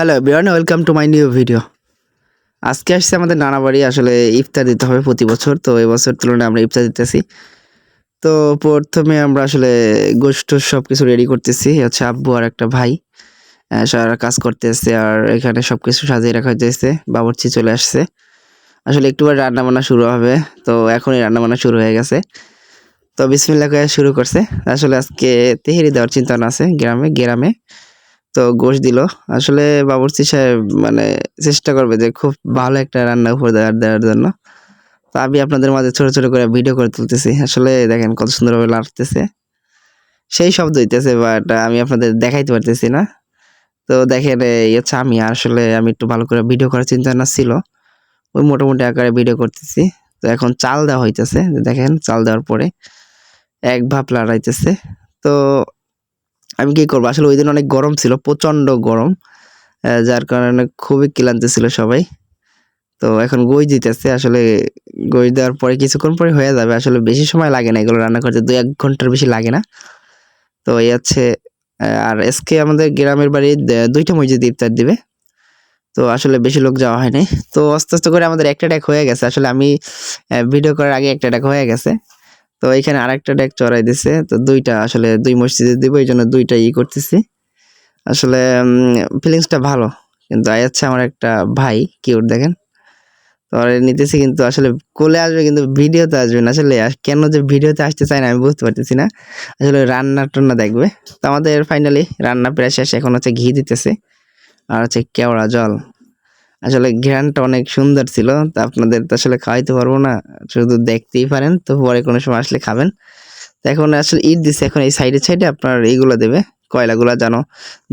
Hello Beant welcome to my new video আজকে আসছে আমাদের নানা বাড়ি, আসলে ইফতার দিতে হবে প্রতি বছর, তো এবছর তুলনায় আমরা ইফতার দিতেছি। তো প্রথমে আমরা আসলে গোষ্ঠ সব কিছু রেডি করতেছি হচ্ছে আব্বু আর একটা ভাই। সারা কাজ করতেছে আর এখানে সব কিছু সাজিয়ে রাখা হয়েছে বাবুর্চি চলে আসছে। আসলে একটু পরে রান্না বান্না শুরু হবে, তো এখনই রান্না বান্না শুরু হয়ে গেছে। তো বিসমিল্লা শুরু করছে। আসলে আজকে তেহেরি দেওয়ার চিন্তা আছে, গ্রামে গ্রামে। তো গোশ দিল। আসলে বাবুর্চি সাহেব মানে চেষ্টা করবে যে খুব ভালো একটা রান্না উপর দেওয়ার দেওয়ার জন্য। তো আমি আপনাদের মাঝে ছোট ছোট করে ভিডিও করে তুলতেছি। আসলে দেখেন কত সুন্দরভাবে লাগতেছে সেই শব্দ হইতেছে বাট আমি আপনাদের দেখাইতে পারতেছি না। তো দেখেন, এই হচ্ছে আমি। আসলে আমি একটু ভালো করে ভিডিও করার চিন্তা ভাবনা ছিল। ওই মোটামুটি আকারে ভিডিও করতেছি। তো এখন চাল দেওয়া হইতেছে। দেখেন, চাল দেওয়ার পরে এক ভাপ লড়াইতেছে। তো আমি কি করব? আসলে ওই দিন অনেক গরম ছিল প্রচণ্ড গরম যার কারণে খুবই ক্লান্ত ছিল সবাই। তো এখন গই দিতেছে, আসলে গই দেওয়ার পরে কিছুক্ষণ পরে হয়ে যাবে। আসলে বেশি সময় লাগে না এগুলো রান্না করতে, দুই এক ঘণ্টার বেশি লাগে না। তো এই হচ্ছে আর এসকে আমাদের গ্রামের বাড়ি দুইটা মসজিদ ইফতার দিবে। তো আসলে বেশি লোক যাওয়া হয়নি। তো আস্তে আস্তে করে আমাদের একটা ডেক হয়ে গেছে। আসলে আমি ভিডিও করার আগে একটা ডেক হয়ে গেছে। তো এখানে আরেকটা ডেক চড়াই দিছে। তো দুইটা আসলে দুই মসজিদে দিব, এই জন্য দুইটা ই করতেছি। আসলে ফিলিংসটা ভালো, কিন্তু আই হচ্ছে আমার একটা ভাই কিউট দেখেন। তো নিতেছি কিন্তু আসলে কোলে আসবে কিন্তু ভিডিওতে আসবে না। আসলে কেন যে ভিডিওতে আসতে চায় না আমি বুঝতে পারতেছি না। আসলে রান্না টান্না দেখবে। তো আমাদের ফাইনালি রান্না প্রায় শেষ, এখন হচ্ছে ঘি দিতেছে। আর হচ্ছে কেওড়া জল। আসলে ঘ্রানটা অনেক সুন্দর ছিল, তা আপনাদের তো আসলে খাওয়াইতে পারব না, শুধু দেখতেই পারেন, তো পরে কোনো সময় আসলে খাবেন। তো এখন আসলে ইট দিছে, এখন এই সাইডে সাইডে আপনার এইগুলো দেবে, কয়লাগুলো যেন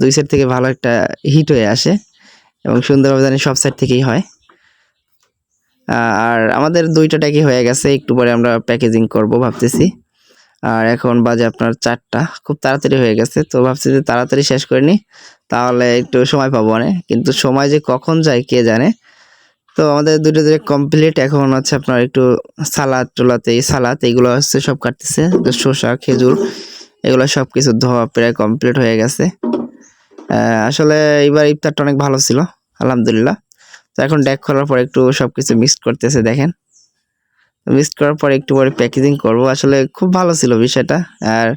দুই সাইড থেকে ভালো একটা হিট হয়ে আসে এবং সুন্দরভাবে জানি সব সাইড থেকেই হয়। আর আমাদের দুইটা ট্যাকি হয়ে গেছে, একটু পরে আমরা প্যাকেজিং করব ভাবতেছি। আর এখন বাজে আপনার চারটা। খুব তাড়াতাড়ি হয়ে গেছে, তো ভাবছি যে তাড়াতাড়ি শেষ করে নিই, তাহলে একটু সময় পাবো অনেক। কিন্তু সময় যে কখন যায় কে জানে। তো আমাদের দুটো দুটো কমপ্লিট এখন হচ্ছে আপনার একটু সালাদ টোলাতে সালাদ, এগুলো হচ্ছে সব কাটতেছে। শসা, খেজুর, এগুলো সব কিছু ধোয়া প্রায় কমপ্লিট হয়ে গেছে। আসলে এবার ইফতারটা অনেক ভালো ছিল, আলহামদুলিল্লাহ। তো এখন ডেক করার পর একটু সব কিছু মিক্স করতেছে, দেখেন। মিক্স করার পর একটু পরে প্যাকেজিং করব। আসলে খুব ভালো ছিল বিষয়টা। আর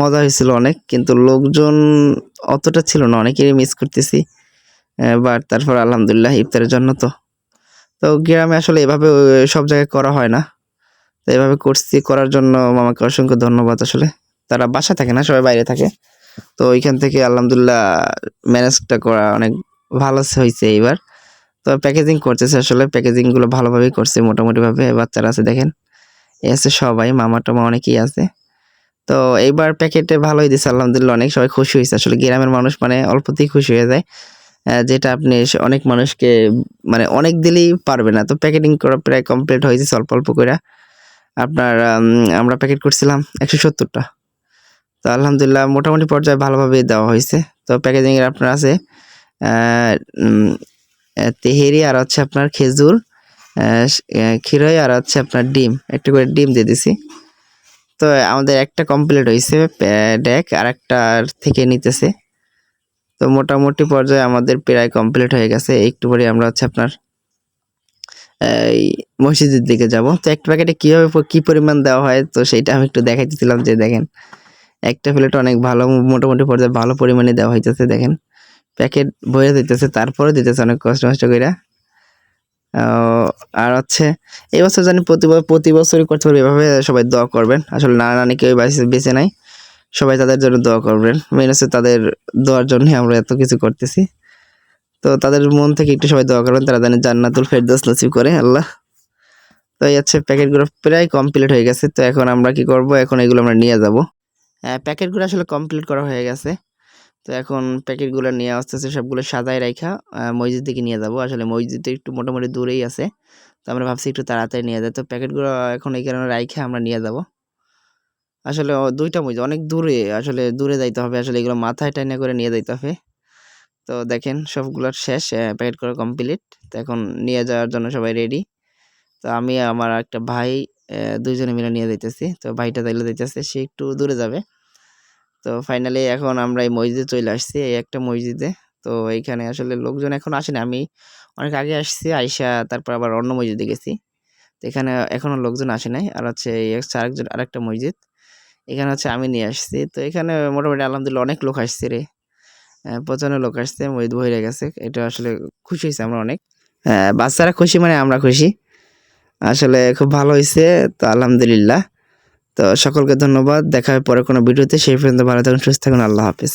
মজা হয়েছিল অনেক, কিন্তু লোকজন অতটা ছিল না, অনেকেরই মিস করতেছি। বাট তারপর আলহামদুলিল্লাহ ইফতারের জন্য তো। তো গ্রামে আসলে এভাবে সব জায়গায় করা হয় না। তো এভাবে করছি, করার জন্য মামাকে অসংখ্য ধন্যবাদ আসলে। তারা বাসা থাকে না, সবাই বাইরে থাকে। তো ওইখান থেকে আলহামদুলিল্লাহ ম্যানেজটা করা অনেক ভালো হয়েছে এইবার। তো প্যাকেজিং করতেছে আসলে প্যাকেজিংগুলো ভালোভাবেই করছে মোটামুটি ভাবে বাচ্চারা আছে, দেখেন। এই আছে সবাই, মামা টামা অনেকেই আছে। তো এইবার প্যাকেটে ভালোই দিছে, আলহামদুলিল্লাহ অনেক সবাই খুশি হয়েছে। আসলে গ্রামের মানুষ মানে অল্পতেই খুশি হয়ে যায়। যেটা আপনি অনেক মানুষকে মানে অনেক দিলেই পারবে না। তো প্যাকেটিং করা প্রায় কমপ্লিট হয়েছে অল্প অল্প করে আপনার আমরা প্যাকেট করছিলাম একশো সত্তরটা। তো আলহামদুলিল্লাহ মোটামুটি পর্যায়ে ভালোভাবে দেওয়া হয়েছে। তো প্যাকেজিংয়ের আপনার আছে তেহেরি আর হচ্ছে আপনার খেজুর ক্ষীরই আর হচ্ছে আপনার ডিম। একটু করে ডিম দিয়ে দিছি। তো আমাদের একটা কমপ্লিট হয়েছে ডেক আর একটা থেকে নিতেছে। তো মোটামুটি পর্যায়ে আমাদের প্রায় কমপ্লিট হয়ে গেছে। একটু পরে আমরা হচ্ছে আপনার এই মসজিদের দিকে যাব। তো একটা প্যাকেটে কীভাবে কী পরিমাণ দেওয়া হয়, তো সেইটা আমি একটু দেখাইতেছিলাম যে দেখেন, একটা প্লেট অনেক ভালো, মোটামুটি পর্যায়ে ভালো পরিমাণে দেওয়া হইতেছে, দেখেন। প্যাকেট বয়ে দিতেছে, তারপরে দিতেছে অনেক কষ্ট কষ্ট করে আর হচ্ছে, এই বছর জানি প্রতি প্রতি বছরই করতে পারবে, এভাবে সবাই দোয়া করবেন। আসলে না নানি কেউ বেঁচে নাই। সবাই তাদের জন্য দোয়া করবেন। মেন হচ্ছে তাদের দোয়ার জন্যই আমরা এত কিছু করতেছি। তো তাদের মন থেকে একটু সবাই দোয়া করবেন, তারা জানে জান্নাতুল ফেরদৌস নসিব করে, আল্লাহ। তো এই হচ্ছে প্যাকেটগুলো প্রায় কমপ্লিট হয়ে গেছে। তো এখন আমরা কি করব? এখন এগুলো আমরা নিয়ে যাব। প্যাকেটগুলো আসলে কমপ্লিট করা হয়ে গেছে। তো এখন প্যাকেটগুলো নিয়ে আস্তে আস্তে সবগুলো সাজায় রাখা মসজিদ দিকে নিয়ে যাব। আসলে মসজিদ একটু মোটামুটি দূরেই আছে। তো আমরা ভাবছি একটু তাড়াতাড়ি নিয়ে যাই। তো প্যাকেটগুলো এখন এই কারণে রাইখা আমরা নিয়ে যাব। আসলে দুইটা মসজিদ, অনেক দূরে। আসলে দূরে যাইতে হবে। আসলে এগুলো মাথায় টাইনা করে নিয়ে যাইতে হবে। তো দেখেন সবগুলোর শেষ প্যাকেট করা কমপ্লিট। তো এখন নিয়ে যাওয়ার জন্য সবাই রেডি। তো আমি, আমার একটা ভাই দুইজনে মিলে নিয়ে যাইতেছি। তো ভাইটা তাইলে যাইতেছে, সে একটু দূরে যাবে। তো ফাইনালি এখন আমরা এই মসজিদে চলে আসছি, এই একটা মসজিদে। তো এইখানে আসলে লোকজন এখন আসেনি আমি অনেক আগে আসছি, আইসা তারপর আবার অন্য মসজিদে গেছি। তো এখানে এখনও লোকজন আসে নাই। আর হচ্ছে আরেকজন, আরেকটা মসজিদ। এখানে হচ্ছে আমি নিয়ে আসছি। তো এখানে মোটামুটি আলহামদুলিল্লাহ অনেক লোক আসছে রে। প্রচণ্ড লোক আসছে, মসজিদ ভরে গেছে। এটা আসলে খুশি হয়েছে আমরা অনেক। হ্যাঁ বাচ্চারা খুশি মানে আমরা খুশি। আসলে খুব ভালো হয়েছে। তো আলহামদুলিল্লাহ। তো সকলকে ধন্যবাদ। দেখা হবে পরে কোনো ভিডিওতে। সেই পর্যন্ত ভালো থাকুন, সুস্থ থাকুন। আল্লাহ হাফিজ।